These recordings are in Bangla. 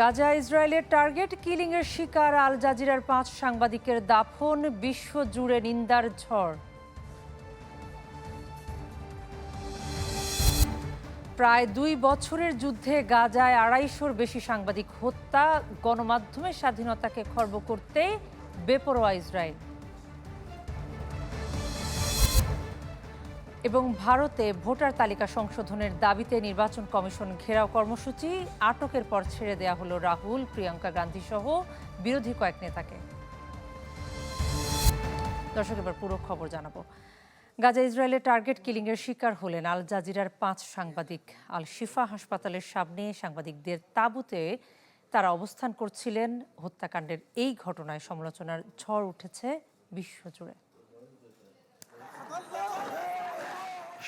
গাজা ইসরায়েলের টার্গেট কিলিংয়ের শিকার আল জাজিরার পাঁচ সাংবাদিকের দাফন, বিশ্বজুড়ে নিন্দার ঝড়। প্রায় দুই বছরের যুদ্ধে গাজায় আড়াইশোর বেশি সাংবাদিক হত্যা গণমাধ্যমের স্বাধীনতাকে খর্ব করতে বেপরোয়া ইসরায়েল। এবং ভারতে ভোটার তালিকা সংশোধনের দাবিতে নির্বাচন কমিশন ঘেরাও কর্মসূচি। আটকের পর ছেড়ে দেয়া হলো রাহুল, প্রিয়াঙ্কা গান্ধী সহ বিরোধী কয়েক নেতাকে। দর্শক, এবার পুরো খবর জানাব। গাজা ইসরায়েলের টার্গেট কিলিংয়ের শিকার হলেন আল জাজিরার পাঁচ সাংবাদিক। আল শিফা হাসপাতালের সামনে সাংবাদিকদের তাঁবুতে তারা অবস্থান করছিলেন। হত্যাকাণ্ডের এই ঘটনায় সমালোচনার ঝড় উঠেছে বিশ্বজুড়ে।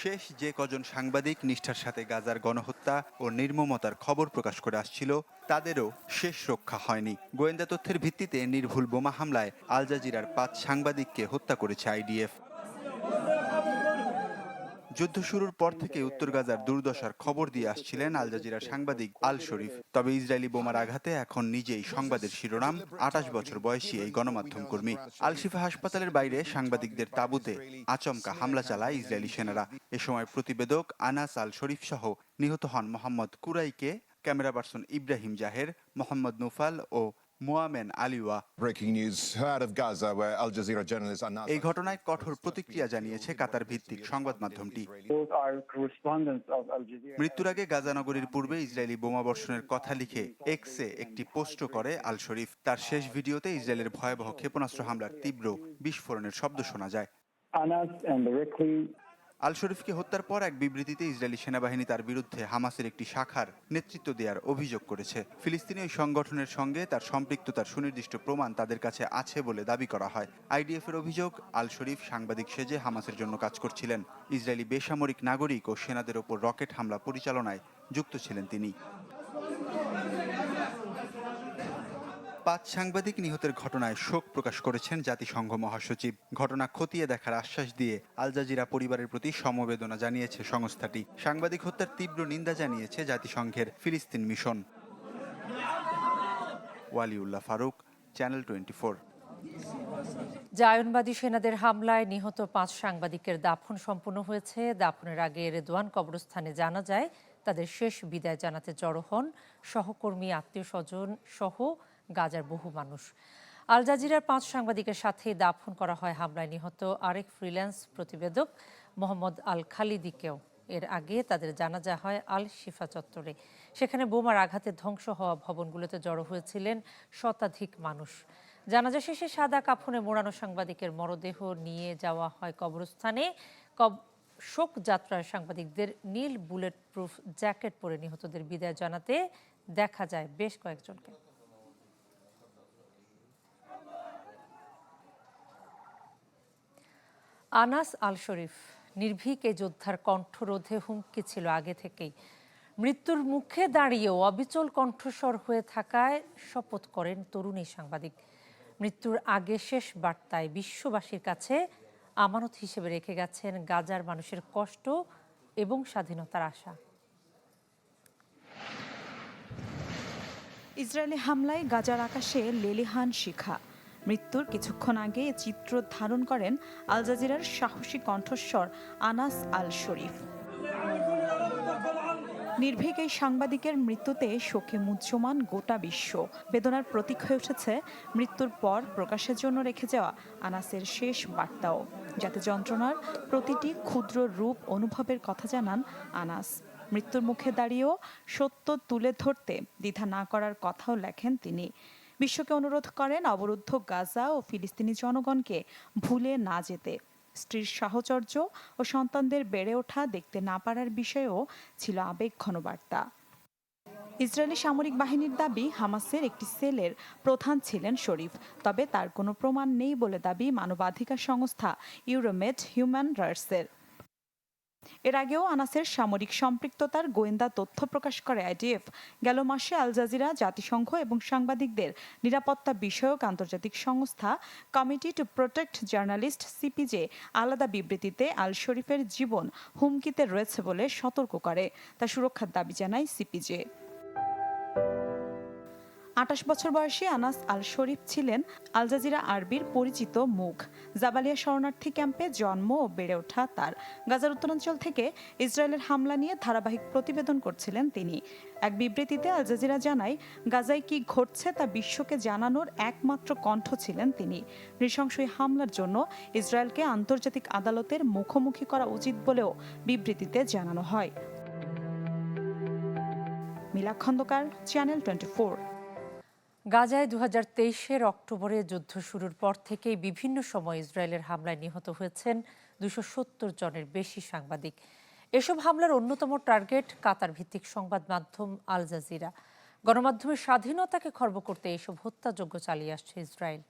শেষ যে কজন সাংবাদিক নিষ্ঠার সাথে গাজার গণহত্যা ও নির্মমতার খবর প্রকাশ করে আসছিল, তাদেরও শেষ রক্ষা হয়নি। গোয়েন্দা তথ্যের ভিত্তিতে নির্ভুল বোমা হামলায় আলজাজিরার পাঁচ সাংবাদিককে হত্যা করেছে আইডিএফ। যুদ্ধ শুরুর পর থেকে উত্তর গাজার দুর্দশার খবর দিয়ে আসছিলেন আল জাজিরার সাংবাদিক আল শরীফ। তবে ইসরায়েলি বোমার আঘাতে এখন নিজেই সংবাদের শিরোনাম আটাশ বছর বয়সী এই গণমাধ্যম কর্মী। আল শিফা হাসপাতালের বাইরে সাংবাদিকদের তাঁবুতে আচমকা হামলা চালায় ইসরায়েলি সেনারা। এ সময় প্রতিবেদক আনাস আল শরীফ সহ নিহত হন Mohammed কুরাইকে, camera person Ibrahim Zaher, Mohammed Noufal O Moamen Aliwa. Breaking news out of Gaza, where Al Jazeera journalist Anas এই ঘটনায় কঠোর প্রতিক্রিয়া জানিয়েছে কাতার ভিত্তিক সংবাদ মাধ্যমটি. মৃত্যুর আগে গাজা নগরীর পূর্বে ইসরায়েলি বোমা বর্ষণের কথা লিখে এক্সে একটি পোস্ট করে আল শরীফ। তার শেষ ভিডিওতে ইসরায়েলের ভয়াবহ ক্ষেপণাস্ত্র হামলার তীব্র বিস্ফোরণের শব্দ শোনা যায়। আল শরীফকে হত্যার পর এক বিবৃতিতে ইসরায়েলি সেনাবাহিনী তার বিরুদ্ধে হামাসের একটি শাখার নেতৃত্ব দেওয়ার অভিযোগ করেছে। ফিলিস্তিনি ওই সংগঠনের সঙ্গে তার সম্পৃক্ততার সুনির্দিষ্ট প্রমাণ তাদের কাছে আছে বলে দাবি করা হয়। আইডিএফ এর অভিযোগ আল শরীফ সাংবাদিক সেজে হামাসের জন্য কাজ করছিলেন। ইসরায়েলি বেসামরিক নাগরিক ও সেনাদের ওপর রকেট হামলা পরিচালনায় যুক্ত ছিলেন তিনি। পাঁচ সাংবাদিক নিহতের ঘটনায় শোক প্রকাশ করেছেন জাতিসংঘ মহাসচিব। ঘটনা খতিয়ে দেখার আশ্বাস দিয়ে আল জাজিরা পরিবারের প্রতি সমবেদনা জানিয়েছে সংস্থাটি। সাংবাদিক হত্যার তীব্র নিন্দা জানিয়েছে জাতিসংঘের ফিলিস্তিন mission. Waliullah Faruk, channel twenty জায়নবাদী সেনাদের হামলায় নিহত পাঁচ সাংবাদিকের দাফন সম্পন্ন হয়েছে। দাফনের আগে রেদওয়ান কবরস্থানে জানা যায়, তাদের শেষ বিদায় জানাতে জড়ো হন সহকর্মী, আত্মীয় স্বজন সহ গাজার বহু মানুষ। আল জাজিরার পাঁচ সাংবাদিকের সাথে দাফন করা হয় হামলায় নিহত আরেক ফ্রিল্যান্স প্রতিবেদক মোহাম্মদ আল খালিদিকেও। এর আগে তাদের জানাজা হয় আল শিফা চত্বরে। সেখানে বোমার আঘাতে ধ্বংস হওয়া ভবনগুলোতে জড়ো হয়েছিলেন শতাধিক মানুষ। জানাজা শেষে সাদা কাফনে মোড়ানো সাংবাদিকের মরদেহ নিয়ে যাওয়া হয় কবরস্থানে। কব, শোক যাত্রায় সাংবাদিকদের নীল বুলেট প্রুফ জ্যাকেট পরে নিহতদের বিদায় জানাতে দেখা যায় বেশ কয়েকজনকে। আনাস আল শরীফ নির্ভীক যোদ্ধার কণ্ঠরোধে হুমকি ছিল আগে থেকেই। মৃত্যুর মুখে দাঁড়িয়েও অবিচল কণ্ঠস্বর হয়ে থাকায় শপথ করেন তরুণী সাংবাদিক। মৃত্যুর আগে শেষ বার্তায় বিশ্ববাসীর কাছে আমানত হিসেবে রেখে গেছেন গাজার মানুষের কষ্ট এবং স্বাধীনতার আশা। ইসরায়েলি হামলায় গাজার আকাশে লেলিহান শিখা। মৃত্যুর কিছুক্ষণ আগে চিত্র ধারণ করেন আল জাজিরার সাহসী কণ্ঠস্বর আনাস আল শরীফ। নির্ভীক এই সাংবাদিকের মৃত্যুতে শোকে মুহ্যমান গোটা বিশ্ব। বেদনার প্রতীক হয়ে উঠেছে মৃত্যুর পর প্রকাশের জন্য রেখে যাওয়া আনাসের শেষ বার্তাও। যাতে যন্ত্রণার প্রতিটি ক্ষুদ্র রূপ অনুভবের কথা জানান আনাস। মৃত্যুর মুখে দাঁড়িয়েও সত্য তুলে ধরতে দ্বিধা না করার কথাও লেখেন তিনি। বিশ্বকে অনুরোধ করেন অবরুদ্ধ গাজা ও ফিলিস্তিনি জনগণকে ভুলে না যেতে। স্ত্রীর সাহচর্য ও সন্তানদের বেড়ে ওঠা দেখতে না পারার বিষয়েও ছিল আবেগঘন বার্তা ইসরায়েলি সামরিক বাহিনীর দাবি, হামাসের একটি সেলের প্রধান ছিলেন শরীফ, তবে তার কোনো প্রমাণ নেই বলে দাবি মানবাধিকার সংস্থা ইউরোমেড হিউম্যান রাইটসের। এর আগেও আনাসের সামরিক সম্পৃক্ততার গোয়েন্দা তথ্য প্রকাশ করে আইডিএফ। গেল মাসে আল জাজিরা, জাতিসংঘ এবং সাংবাদিকদের নিরাপত্তা বিষয়ক আন্তর্জাতিক সংস্থা committee to protect journalist CPJ আলাদা বিবৃতিতে আল শরীফের জীবন হুমকিতে রয়েছে বলে সতর্ক করে। তা সুরক্ষার দাবি জানায় সিপিজে। আটাশ বছর বয়সী আনাস আল শরীফ ছিলেন আল জাজিরা আরবির পরিচিত মুখ। জাবালিয়া শরণার্থী ক্যাম্পে জন্ম ও বেড়ে ওঠা তার। গাজার উত্তরাঞ্চল থেকে ইসরায়েলের হামলা নিয়ে ধারাবাহিক প্রতিবেদন করছিলেন তিনি। এক বিবৃতিতে আল জাজিরা জানায়, গাজায় কি ঘটছে তা বিশ্বকে জানানোর একমাত্র কণ্ঠ ছিলেন তিনি। নৃশংস এই হামলার জন্য ইসরায়েলকে আন্তর্জাতিক আদালতের মুখোমুখি করা উচিত বলেও বিবৃতিতে জানানো হয়। মিলা খন্দকার চ্যানেল টোয়েন্টি গাজায় দু হাজার তেইশের অক্টোবরে যুদ্ধ শুরুর পর থেকেই বিভিন্ন সময় ইসরায়েলের হামলায় নিহত হয়েছেন দুশো সত্তর জনের বেশি সাংবাদিক। এসব হামলার অন্যতম টার্গেট কাতার ভিত্তিক সংবাদ মাধ্যম আল জাজিরা। গণমাধ্যমের স্বাধীনতাকে খর্ব করতে এসব হত্যাযজ্ঞ চালিয়ে আসছে ইসরায়েল।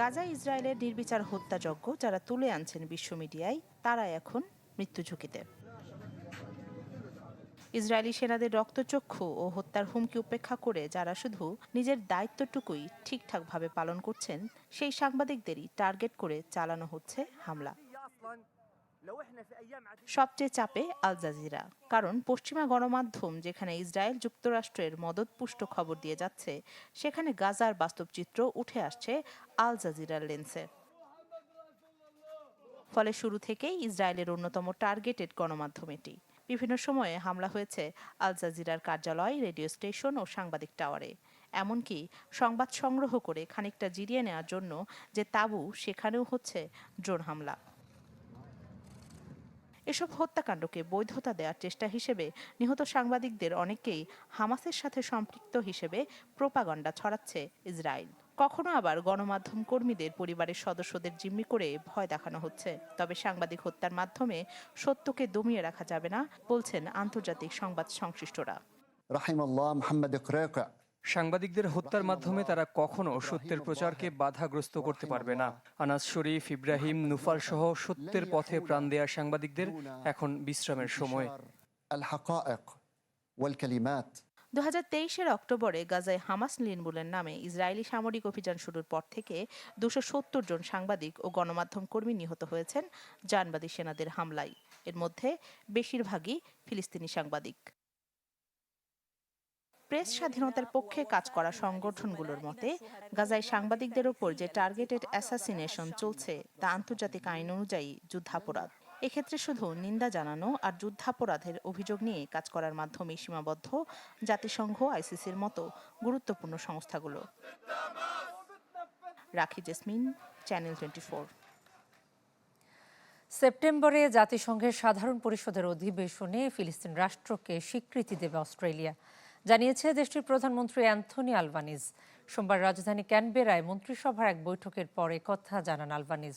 গাজা ইসরায়েলের নির্বিচার হত্যাযজ্ঞ যারা তুলে আনছেন বিশ্ব মিডিয়ায় তারা এখন মৃত্যু ঝুঁকিতে ইসরায়েলি সেনাদের রক্তচক্ষু ও হত্যার হুমকি উপেক্ষা করে যারা শুধু নিজের দায়িত্বটুকুই ঠিকঠাকভাবে পালন করছেন, সেই সাংবাদিকদেরই টার্গেট করে চালানো হচ্ছে হামলা। সবচেয়ে চাপে আল জাজিরা, কারণ পশ্চিমা গণমাধ্যম যেখানে ইসরায়েল যুক্তরাষ্ট্রের মদতপুষ্ট খবর দিয়ে যাচ্ছে, সেখানে গাজার বাস্তব চিত্র উঠে আসছে আল জাজিরার লেন্সে। ফলে শুরু থেকেই ইসরায়েলের অন্যতম টার্গেটেড গণমাধ্যম এটি। বিভিন্ন সময়ে হামলা হয়েছে আল জাজিরার কার্যালয়, রেডিও স্টেশন ও সাংবাদিক টাওয়ারে। এমনকি সংবাদ সংগ্রহ করে খানিকটা জিরিয়ে নেওয়ার জন্য যে তাঁবু, সেখানেও হচ্ছে ড্রোন হামলা। এসব হত্যাকাণ্ডকে বৈধতা দেওয়ার চেষ্টা হিসেবে নিহত সাংবাদিকদের অনেকেই হামাসের সাথে সম্পৃক্ত হিসেবে প্রোপাগন্ডা ছড়াচ্ছে ইসরায়েল। কখনো আবার গণমাধ্যম কর্মীদের পরিবারের সদস্যদের জিম্মি করে ভয় দেখানো হচ্ছে। তবে সাংবাদিক হত্যার মাধ্যমে সত্যকে দমিয়ে রাখা যাবে না বলছেন আন্তর্জাতিক সংবাদ সংশ্লিষ্টরা। সাংবাদিকদের হত্যার মাধ্যমে তারা কখনো সত্যের প্রচারকে বাধাগ্রস্ত করতে পারবে না। আনাজ শরীফ ইব্রাহিম নুফাল সহ সত্যের পথে প্রাণ দেয়া সাংবাদিকদের এখন বিশ্রামের সময়। দু হাজার অক্টোবরে গাজায় হামাস লিনবুলের নামে ইসরায়েলি সামরিক অভিযান শুরুর পর থেকে দুশো সত্তর জন সাংবাদিক ও গণমাধ্যম কর্মী নিহত হয়েছেন জানবাদী সেনাদের হামলায়। এর মধ্যে বেশিরভাগই ফিলিস্তিনি সাংবাদিক। প্রেস স্বাধীনতার পক্ষে কাজ করা সংগঠনগুলোর মতে, গাজায় সাংবাদিকদের ওপর যে টার্গেটেড অ্যাসাসিনেশন চলছে তা আন্তর্জাতিক আইন অনুযায়ী যুদ্ধাপরাধ। এক্ষেত্রে শুধু নিন্দা জানানো আর যুদ্ধাপরাধের অভিযোগ নিয়ে কাজ করার মাধ্যমে সীমাবদ্ধ জাতিসংঘ, আইসিসির মতো গুরুত্বপূর্ণ সংস্থাগুলো। রাখি জেসমিন, চ্যানেল টোয়েন্টি সেপ্টেম্বরে জাতিসংঘের সাধারণ পরিষদের অধিবেশনে ফিলিস্তিন রাষ্ট্রকে স্বীকৃতি দেবে অস্ট্রেলিয়া। জানিয়েছে দেশটির প্রধানমন্ত্রী অ্যান্থনি আলবানিজ। সোমবার রাজধানী ক্যানবেরায় মন্ত্রিসভার এক বৈঠকের পরে কথা জানান আলবানিজ।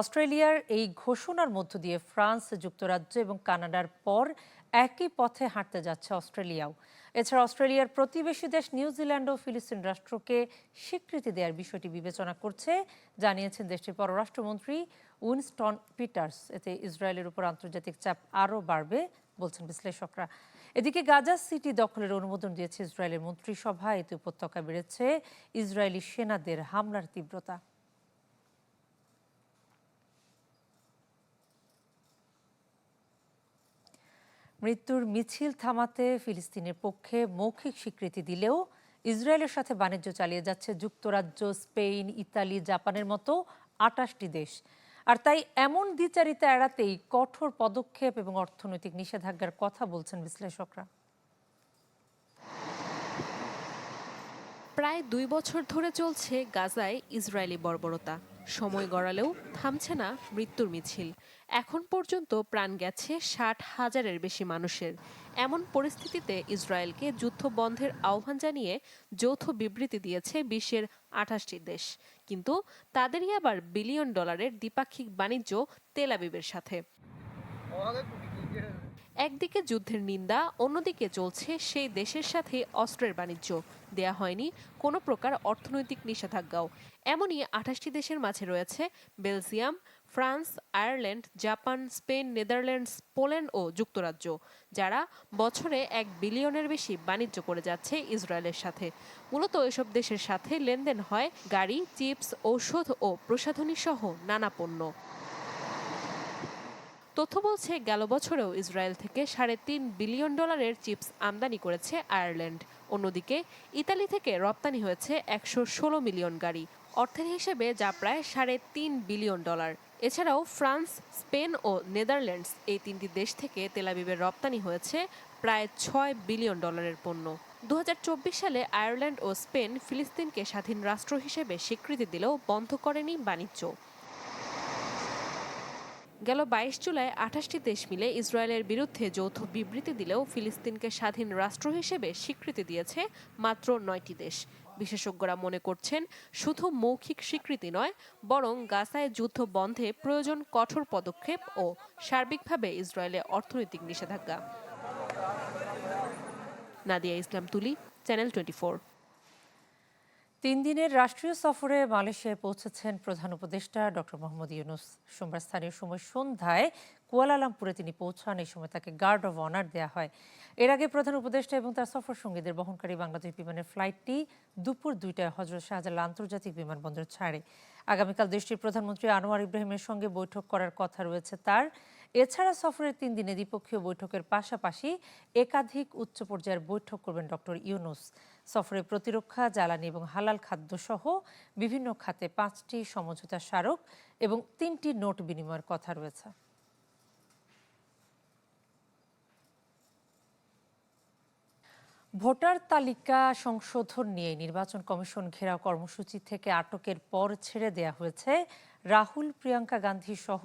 অস্ট্রেলিয়ার এই ঘোষণার মধ্য দিয়ে ফ্রান্স, যুক্তরাজ্য এবং কানাডার পর একই পথে হাঁটতে যাচ্ছে অস্ট্রেলিয়াও। এছাড়া অস্ট্রেলিয়ার প্রতিবেশী দেশ নিউজিল্যান্ড ও ফিলিস্তিন রাষ্ট্রকে স্বীকৃতি দেওয়ার বিষয়টি বিবেচনা করছে, জানিয়েছেন দেশটির পররাষ্ট্রমন্ত্রী উইনস্টন পিটার্স। এতে ইসরায়েলের উপর আন্তর্জাতিক চাপ আরও বাড়বে, বলছেন বিশ্লেষকরা। এদিকে গাজা সিটি দখলের অনুমোদন দিয়েছে ইসরায়েলের মন্ত্রিসভা। এতে উপত্যকা বেড়েছে ইসরায়েলি সেনাদের হামলার তীব্রতা। মৃত্যুর মিছিল থামাতে ফিলিস্তিনের পক্ষে মৌখিক স্বীকৃতি দিলেও ইসরায়েলের সাথে বাণিজ্য চালিয়ে যাচ্ছে যুক্তরাজ্য, স্পেন, ইতালি, জাপানের মতো আটাশটি দেশ। আর তাই এমন দ্বিচারিতা এড়াতেই কঠোর পদক্ষেপ এবং অর্থনৈতিক নিষেধাজ্ঞার কথা বলছেন বিশ্লেষকরা। প্রায় দুই বছর ধরে চলছে গাজায় ইসরায়েলি বর্বরতা। সময় গড়ালেও থামছে না মৃত্যুর মিছিল। এখন পর্যন্ত প্রাণ গেছে ষাট হাজারের বেশি মানুষের। এমন পরিস্থিতিতে ইসরায়েলকে যুদ্ধ বন্ধের আহ্বান জানিয়ে যৌথ বিবৃতি দিয়েছে বিশ্বের আঠাশটি দেশ। কিন্তু তাদেরই আবার বিলিয়ন ডলারের দ্বিপাক্ষিক বাণিজ্য তেল আবিবের সাথে। একদিকে যুদ্ধের নিন্দা, অন্যদিকে চলছে সেই দেশের সাথে অস্ত্রের বাণিজ্য। দেয়া হয়নি কোনো প্রকার অর্থনৈতিক নিষেধাজ্ঞাও। এমনই আঠাশটি দেশের মাঝে রয়েছে Belgium, France, Ireland, Japan, Spain, Netherlands, Poland ও যুক্তরাজ্য, যারা বছরে এক বিলিয়নের বেশি বাণিজ্য করে যাচ্ছে ইসরায়েলের সাথে। মূলত এসব দেশের সাথে লেনদেন হয় গাড়ি, চিপস, ঔষধ ও প্রসাধনী সহ নানা পণ্য। তথ্য বলছে, গেল বছরেও ইসরায়েল থেকে সাড়ে তিন বিলিয়ন ডলারের চিপস আমদানি করেছে আয়ারল্যান্ড। অন্যদিকে, ইতালি থেকে রপ্তানি হয়েছে একশো ষোলো মিলিয়ন গাড়ি। অর্থের হিসেবে যা প্রায় সাড়ে তিন বিলিয়ন ডলার। এছাড়াও ফ্রান্স, স্পেন ও নেদারল্যান্ডস এই তিনটি দেশ থেকে তেলাবিবের রপ্তানি হয়েছে প্রায় ছয় বিলিয়ন ডলারের পণ্য। দু হাজার চব্বিশ সালে আয়ারল্যান্ড ও স্পেন ফিলিস্তিনকে স্বাধীন রাষ্ট্র হিসেবে স্বীকৃতি দিলেও বন্ধ করেনি বাণিজ্য। গেল বাইশ জুলাই আঠাশটি দেশ মিলে ইসরায়েলের বিরুদ্ধে যৌথ বিবৃতি দিলেও ফিলিস্তিনকে স্বাধীন রাষ্ট্র হিসেবে স্বীকৃতি দিয়েছে মাত্র নয়টি দেশ। বিশেষজ্ঞরা মনে করছেন, শুধু মৌখিক স্বীকৃতি নয়, বরং গাজায় যুদ্ধ বন্ধে প্রয়োজন কঠোর পদক্ষেপ ও সার্বিকভাবে ইসরায়েলে অর্থনৈতিক নিষেধাজ্ঞা। নাদিয়া ইসলাম তুলি, চ্যানেল টোয়েন্টি তিন দিনের রাষ্ট্রীয় সফরে মালয়েশিয়ায় পৌঁছেছেন প্রধান উপদেষ্টা ডক্টর মোহাম্মদ ইউনুস। সোমবার স্থানীয় সময় সন্ধ্যায় কুয়ালালামপুরে তিনি পৌঁছান। এই সময় তাকে গার্ড অব অনার দেওয়া হয়। এর আগে প্রধান উপদেষ্টা এবং তার সফর সঙ্গীদের বহনকারী বাংলাদেশ বিমানের ফ্লাইটটি দুপুর দুইটায় হজরত শাহজালাল আন্তর্জাতিক বিমানবন্দর ছাড়ে। আগামীকাল দেশটির প্রধানমন্ত্রী আনোয়ার ইব্রাহিমের সঙ্গে বৈঠক করার কথা রয়েছে তার। এছাড়া সফরের তিন দিনে দ্বিপক্ষীয় বৈঠকের পাশাপাশি একাধিক উচ্চ পর্যায়ের বৈঠক করবেন ডক্টর ইউনুস। সফরে প্রতিরক্ষা, জ্বালানি এবং হালাল খাদ্য সহ বিভিন্ন খাতে পাঁচটি সমঝোতা স্মারক এবং তিনটি নোট বিনিময়ের কথা রয়েছে। ভোটার তালিকা সংশোধন নিয়ে নির্বাচন কমিশন ঘেরাও কর্মসূচি থেকে আটকের পর ছেড়ে দেয়া হয়েছে রাহুল, প্রিয়াঙ্কা গান্ধী সহ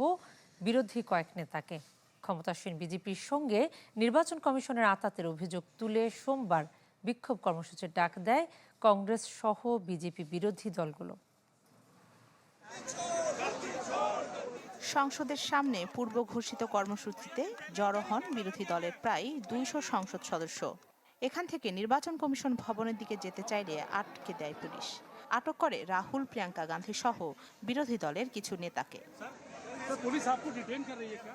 বিরোধী কয়েক নেতাকে ক্ষমতাসীন বিজেপির সঙ্গে নির্বাচন কমিশনের আতাতের অভিযোগ তুলে সোমবার বিক্ষোভ কর্মসূচির ডাক দেয় কংগ্রেস সহ বিজেপি বিরোধী দলগুলো। সংসদের সামনে পূর্ব ঘোষিত কর্মসূচিতে জড়ো হন বিরোধী দলের প্রায় দুইশো সংসদ সদস্য। এখান থেকে নির্বাচন কমিশন ভবনের দিকে যেতে চাইলে আটকে দেয় পুলিশ। আটক করে রাহুল, প্রিয়াঙ্কা গান্ধী সহ বিরোধী দলের কিছু নেতাকে।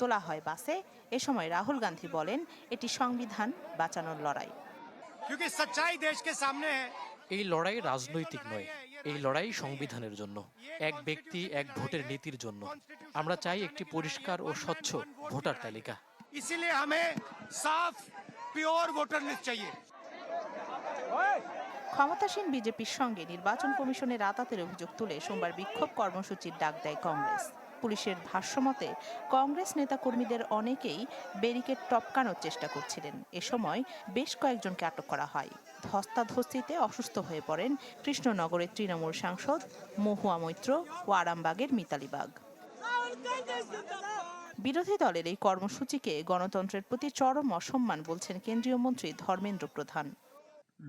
তোলা হয় বাসে। এ সময় রাহুল গান্ধী বলেন এটি সংবিধান বাঁচানোর লড়াই। এই লড়াই রাজনৈতিক নয় এই লড়াই সংবিধানের জন্য এক ব্যক্তি এক ভোটের নীতির জন্য। আমরা চাই একটি পরিষ্কার ও স্বচ্ছ ভোটার তালিকা। ক্ষমতাসীন বিজেপির সঙ্গে নির্বাচন কমিশনের আতাতের অভিযোগ তুলে সোমবার বিক্ষোভ কর্মসূচির ডাক দেয় কংগ্রেস। পুলিশের ভাষ্যমতে কংগ্রেস নেতাকর্মীদের অনেকেই ব্যারিকেড টপকানোর চেষ্টা করছিলেন এ সময় বেশ কয়েকজনকে আটক করা হয় ধস্তাধস্তিতে অসুস্থ হয়ে পড়েন কৃষ্ণনগরের তৃণমূল সাংসদ মহুয়া মৈত্র ও আরামবাগের মিতালিবাগ বিরোধী দলের এই কর্মসূচিকে গণতন্ত্রের প্রতি চরম অসম্মান বলছেন কেন্দ্রীয় মন্ত্রী ধর্মেন্দ্র প্রধান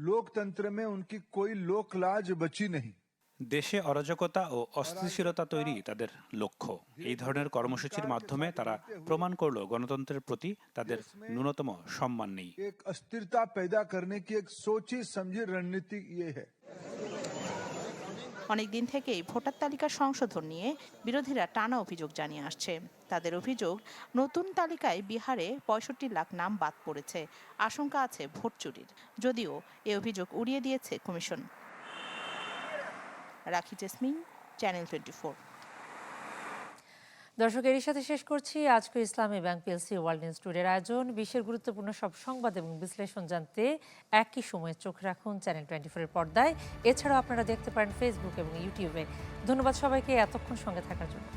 लोकतंत्र में उनकी कोई लोक लाज बची नहीं দেশে অরাজকতা ও অস্থিতিশীলতা তৈরি তাদের লক্ষ্য এই ধরনের কর্মসূচির মাধ্যমে তারা প্রমাণ করলো গণতন্ত্রের প্রতি তাদের ন্যূনতম সম্মান নেই एक अस्थिरता पैदा करने की एक सोची समझी रणनीति ये है অনেকদিন থেকেই ভোটার তালিকা সংশোধন নিয়ে বিরোধীরা টানা অভিযোগ জানিয়ে আসছে তাদের অভিযোগ নতুন তালিকায় বিহারে পঁয়ষট্টি লাখ নাম বাদ পড়েছে আশঙ্কা আছে ভোট চুরির যদিও এ অভিযোগ উড়িয়ে দিয়েছে কমিশন রাখি জেসমিন চ্যানেল টোয়েন্টি ফোর দর্শক, এরই সাথে শেষ করছি আজকে Islami bank PLC world news টুডের আয়োজন। বিশ্বের গুরুত্বপূর্ণ সব সংবাদ এবং বিশ্লেষণ জানতে একই সময়ে চোখ রাখুন চ্যানেল টোয়েন্টি ফোরের পর্দায়। এছাড়াও আপনারা দেখতে পারেন ফেসবুক এবং ইউটিউবে ধন্যবাদ সবাইকে, এতক্ষণ সঙ্গে থাকার জন্য।